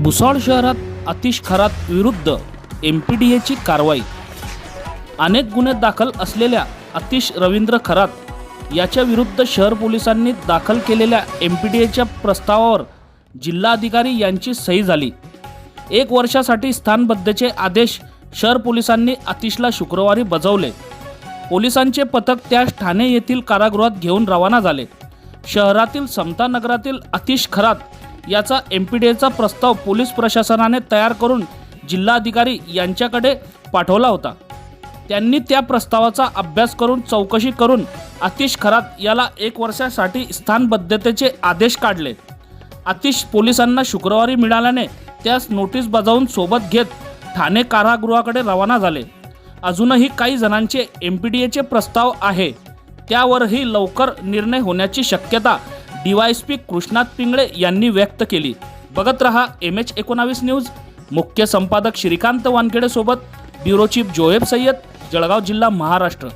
भुसाळ शहरात अतिश खरात विरुद्ध M P D एची कारवाई. अनेक गुन्हे दाखल असलेल्या अतिश रवींद्र खरात याच्या विरुद्ध शहर पोलिसांनी दाखल केलेल्या एम पी डी एच्या प्रस्तावावर जिल्हाधिकारी यांची सही झाली. एक वर्षासाठी स्थानबद्धचे आदेश शहर पोलिसांनी आतिशला शुक्रवारी बजावले. पोलिसांचे पथक त्यास ठाणे येथील कारागृहात घेऊन रवाना झाले. शहरातील समता नगरातील अतिश खरात याचा एम पी डी एचा प्रस्ताव पोलीस प्रशासनाने तयार करून जिल्हाधिकारी यांच्याकडे पाठवला होता. त्यांनी त्या प्रस्तावाचा अभ्यास करून चौकशी करून आतिश खरात याला एक वर्षासाठी स्थानबद्धतेचे आदेश काढले. आतिश पोलिसांना शुक्रवारी मिळाल्याने त्यास नोटीस बजावून सोबत घेत ठाणे कारागृहाकडे रवाना झाले. अजूनही काही जणांचे एम पी डी एचे प्रस्ताव आहे. त्यावरही लवकर निर्णय होण्याची शक्यता डीवायएसपी कृष्णात पिंगळे यांनी व्यक्त केली. बघत रहा एम एच एकोणावीस न्यूज. मुख्य संपादक श्रीकांत वानखेडे सोबत ब्युरो चीफ जोहेब सय्यद जळगाव जिल्हा महाराष्ट्र.